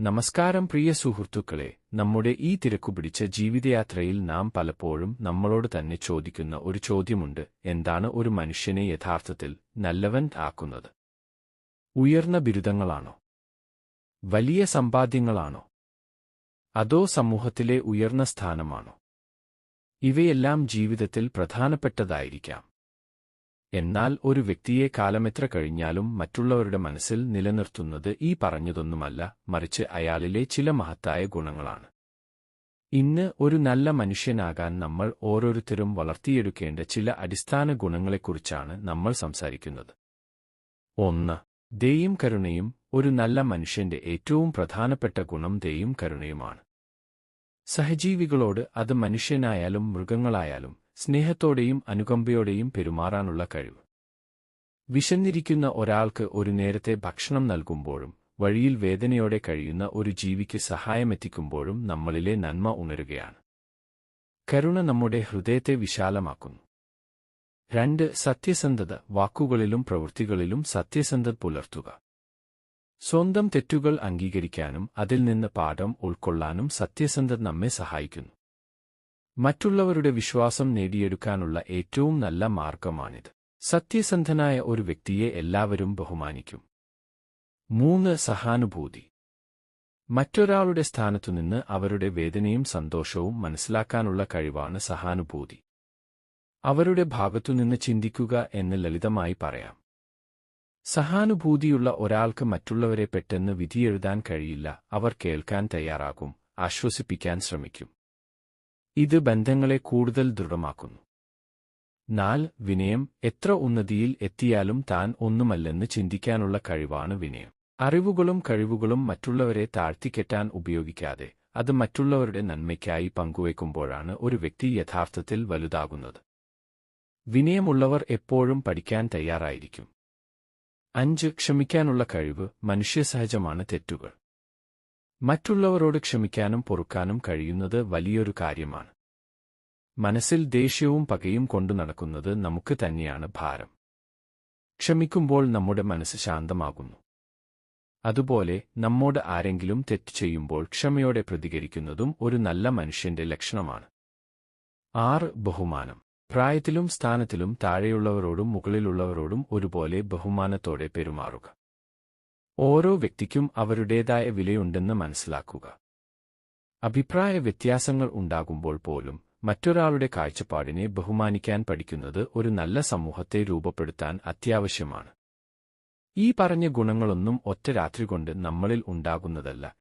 നമസ്കാരം പ്രിയ സുഹൃത്തുക്കളെ നമ്മുടെ ഈ തിരക്കുപിടിച്ച ജീവിതയാത്രയിൽ നാം പലപ്പോഴും നമ്മളോട് തന്നെ ചോദിക്കുന്ന ഒരു ചോദ്യമുണ്ട്. എന്താണ് ഒരു മനുഷ്യനെ യഥാർത്ഥത്തിൽ നല്ലവൻ ആക്കുന്നത്? ഉയർന്ന ബിരുദങ്ങളാണോ? വലിയ സമ്പാദ്യങ്ങളാണോ? അതോ സമൂഹത്തിലെ ഉയർന്ന സ്ഥാനമാണോ? ഇവയെല്ലാം ജീവിതത്തിൽ പ്രധാനപ്പെട്ടതായിരിക്കാം. എന്നാൽ ഒരു വ്യക്തിയെ കാലമെത്ര കഴിഞ്ഞാലും മറ്റുള്ളവരുടെ മനസ്സിൽ നിലനിർത്തുന്നത് ഈ പറഞ്ഞതൊന്നുമല്ല മറിച്ച് അയാളിലെ ചില മഹത്തായ ഗുണങ്ങളാണ്. ഇന്ന് ഒരു നല്ല മനുഷ്യനാകാൻ നമ്മൾ ഓരോരുത്തരും വളർത്തിയെടുക്കേണ്ട ചില അടിസ്ഥാന ഗുണങ്ങളെക്കുറിച്ചാണ് നമ്മൾ സംസാരിക്കുന്നത്. ഒന്ന് ദയും കരുണയും ഒരു നല്ല മനുഷ്യന്റെ ഏറ്റവും പ്രധാനപ്പെട്ട ഗുണം ദയും കരുണയുമാണ്. സഹജീവികളോട് അത് മനുഷ്യനായാലും മൃഗങ്ങളായാലും സ്നേഹത്തോടെയും അനുകമ്പയോടെയും പെരുമാറാനുള്ള കഴിവ്. വിശന്നിരിക്കുന്ന ഒരാൾക്ക് ഒരു നേരത്തെ ഭക്ഷണം നൽകുമ്പോഴും വഴിയിൽ വേദനയോടെ കഴിയുന്ന ഒരു ജീവിക്ക് സഹായമെത്തിക്കുമ്പോഴും നമ്മളിലെ നന്മ ഉണരുകയാണ്. കരുണ നമ്മുടെ ഹൃദയത്തെ വിശാലമാക്കുന്നു. രണ്ട് സത്യസന്ധത വാക്കുകളിലും പ്രവൃത്തികളിലും സത്യസന്ധത പുലർത്തുക. സ്വന്തം തെറ്റുകൾ അംഗീകരിക്കാനും അതിൽ നിന്ന് പാഠം ഉൾക്കൊള്ളാനും സത്യസന്ധത നമ്മെ സഹായിക്കുന്നു. മറ്റുള്ളവരുടെ വിശ്വാസം നേടിയെടുക്കാനുള്ള ഏറ്റവും നല്ല മാർഗമാണിത്. സത്യസന്ധനായ ഒരു വ്യക്തിയെ എല്ലാവരും ബഹുമാനിക്കും. മൂന്ന് സഹാനുഭൂതി. മറ്റൊരാളുടെ സ്ഥാനത്തുനിന്ന് അവരുടെ വേദനയും സന്തോഷവും മനസ്സിലാക്കാനുള്ള കഴിവാണ് സഹാനുഭൂതി. അവരുടെ ഭാഗത്തുനിന്ന് ചിന്തിക്കുക എന്ന് ലളിതമായി പറയാം. സഹാനുഭൂതിയുള്ള ഒരാൾക്ക് മറ്റുള്ളവരെ പെട്ടെന്ന് വിധിയെഴുതാൻ കഴിയില്ല അവർ കേൾക്കാൻ തയ്യാറാകും ആശ്വസിപ്പിക്കാൻ ശ്രമിക്കും. ഇത് ബന്ധങ്ങളെ കൂടുതൽ ദൃഢമാക്കുന്നു. നാൽ വിനയം. എത്ര ഉന്നതിയിൽ എത്തിയാലും താൻ ഒന്നുമല്ലെന്ന് ചിന്തിക്കാനുള്ള കഴിവാണ് വിനയം. അറിവുകളും കഴിവുകളും മറ്റുള്ളവരെ താഴ്ത്തിക്കെട്ടാൻ ഉപയോഗിക്കാതെ അത് മറ്റുള്ളവരുടെ നന്മയ്ക്കായി പങ്കുവയ്ക്കുമ്പോഴാണ് ഒരു വ്യക്തി യഥാർത്ഥത്തിൽ വലുതാകുന്നത്. വിനയമുള്ളവർ എപ്പോഴും പഠിക്കാൻ തയ്യാറായിരിക്കും. അഞ്ച് ക്ഷമിക്കാനുള്ള കഴിവ് മനുഷ്യസഹജമാണ് തെറ്റുകൾ. മറ്റുള്ളവരോട് ക്ഷമിക്കാനും പൊറുക്കാനും കഴിയുന്നത് വലിയൊരു കാര്യമാണ്. മനസ്സിൽ ദേഷ്യവും പകയും കൊണ്ടു നടക്കുന്നത് നമുക്ക് തന്നെയാണ് ഭാരം. ക്ഷമിക്കുമ്പോൾ നമ്മുടെ മനസ്സ് ശാന്തമാകുന്നു. അതുപോലെ നമ്മോട് ആരെങ്കിലും തെറ്റ് ചെയ്യുമ്പോൾ ക്ഷമയോടെ പ്രതികരിക്കുന്നതും ഒരു നല്ല മനുഷ്യന്റെ ലക്ഷണമാണ്. ആറ് ബഹുമാനം. പ്രായത്തിലും സ്ഥാനത്തിലും താഴെയുള്ളവരോടും മുകളിലുള്ളവരോടും ഒരുപോലെ ബഹുമാനത്തോടെ പെരുമാറുക. ഓരോ വ്യക്തിക്കും അവരുടേതായ വിലയുണ്ടെന്ന് മനസ്സിലാക്കുക. അഭിപ്രായ വ്യത്യാസങ്ങൾ ഉണ്ടാകുമ്പോൾ പോലും മറ്റൊരാളുടെ കാഴ്ചപ്പാടിനെ ബഹുമാനിക്കാൻ പഠിക്കുന്നത് ഒരു നല്ല സമൂഹത്തെ രൂപപ്പെടുത്താൻ അത്യാവശ്യമാണ്. ഈ പറഞ്ഞ ഗുണങ്ങളൊന്നും ഒറ്റ രാത്രി കൊണ്ട് നമ്മളിൽ ഉണ്ടാകുന്നതല്ല.